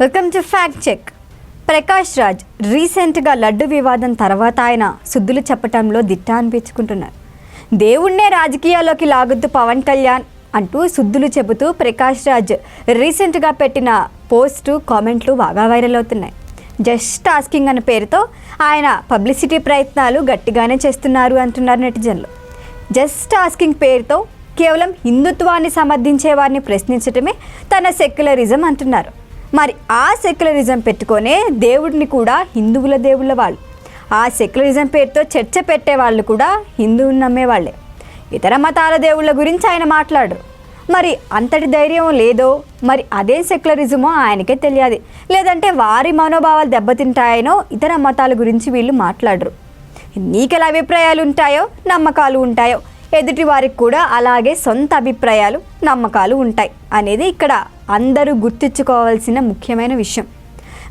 Welcome to fact check Prakash Raj రీసెంట్గా లడ్డు వివాదం తర్వాత ఆయన శుద్ధులు చెప్పటంలో దిట్ట అనిపించుకుంటున్నారు దేవుణ్ణే రాజకీయాల్లోకి లాగొద్దు పవన్ కళ్యాణ్ అంటూ శుద్ధులు చెబుతూ ప్రకాష్ రాజ్ రీసెంట్గా పెట్టిన పోస్టు కామెంట్లు బాగా వైరల్ అవుతున్నాయి. జస్ట్ ఆస్కింగ్ అనే పేరుతో ఆయన పబ్లిసిటీ ప్రయత్నాలు గట్టిగానే చేస్తున్నారు అంటున్నారు నెటిజన్లు. జస్ట్ ఆస్కింగ్ పేరుతో కేవలం హిందుత్వాన్ని సమర్థించే వారిని ప్రశ్నించటమే తన సెక్యులరిజం అంటున్నారు. మరి ఆ సెక్యులరిజం పెట్టుకొనే దేవుడిని కూడా హిందువుల దేవుళ్ళ వాళ్ళు. ఆ సెక్యులరిజం పేరుతో చర్చ పెట్టే వాళ్ళు కూడా హిందువుని నమ్మేవాళ్ళే. ఇతర మతాల దేవుళ్ళ గురించి ఆయన మాట్లాడరు. మరి అంతటి ధైర్యం లేదో మరి అదే సెక్యులరిజమో ఆయనకే తెలియాలి. లేదంటే వారి మనోభావాలు దెబ్బతింటాయనో ఇతర మతాల గురించి వీళ్ళు మాట్లాడరు. నీకెలా అభిప్రాయాలు ఉంటాయో నమ్మకాలు ఉంటాయో ఎదుటి వారికి కూడా అలాగే సొంత అభిప్రాయాలు నమ్మకాలు ఉంటాయి అనేది ఇక్కడ అందరూ గుర్తించుకోవాల్సిన ముఖ్యమైన విషయం.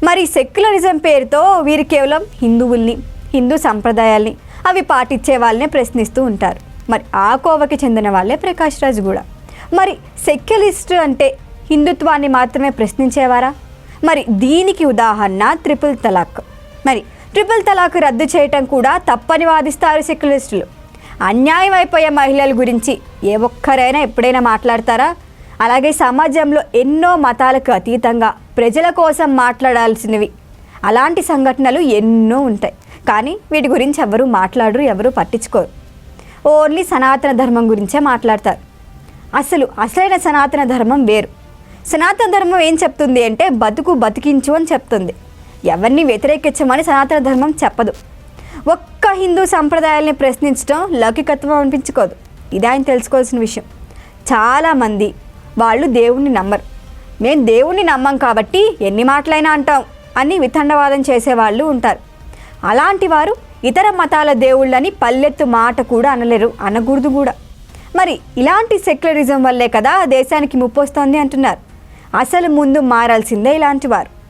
మరి సెక్యులరిజం పేరుతో వీరు కేవలం హిందువుల్ని హిందూ సంప్రదాయాల్ని అవి పాటించే వాళ్ళనే ప్రశ్నిస్తూ ఉంటారు. మరి ఆ కోవకి చెందిన వాళ్ళే ప్రకాష్ రాజ్ కూడా. మరి సెక్యులిస్ట్ అంటే హిందుత్వాన్ని మాత్రమే ప్రశ్నించేవారా? మరి దీనికి ఉదాహరణ త్రిపుల్ తలాక్. మరి ట్రిపుల్ తలాక్ రద్దు చేయటం కూడా తప్పని వాదిస్తారు సెక్యులరిస్టులు. అన్యాయం అయిపోయే మహిళల గురించి ఏ ఒక్కరైనా ఎప్పుడైనా మాట్లాడతారా? అలాగే సమాజంలో ఎన్నో మతాలకు అతీతంగా ప్రజల కోసం మాట్లాడాల్సినవి. అలాంటి సంఘటనలు ఎన్నో ఉంటాయి. కానీ వీటి గురించి ఎవరు మాట్లాడరు ఎవరు పట్టించుకోరు. ఓన్లీ సనాతన ధర్మం గురించే మాట్లాడతారు. అసలు అసలైన సనాతన ధర్మం వేరు. సనాతన ధర్మం ఏం చెప్తుంది అంటే బతుకు బతికించు అని చెప్తుంది. ఎవరిని వ్యతిరేకించమని సనాతన ధర్మం చెప్పదు. ఒక్క హిందూ సంప్రదాయాల్ని ప్రశ్నించడం లౌకికత్వం అనిపించుకోదు. ఇది ఆయన తెలుసుకోవాల్సిన విషయం. చాలామంది వాళ్ళు దేవుణ్ణి నమ్మరు. మేము దేవుణ్ణి నమ్మం కాబట్టి ఎన్ని మాటలైనా అంటాం అని వితండవాదం చేసేవాళ్ళు ఉంటారు. అలాంటి వారు ఇతర మతాల దేవుళ్ళని పల్లెత్తు మాట కూడా అనలేరు అనకూడదు కూడా. మరి ఇలాంటి సెక్యులరిజం వల్లే కదా దేశానికి ముప్పు వస్తోంది అంటున్నారు. అసలు ముందు మారాల్సిందే ఇలాంటి వారు.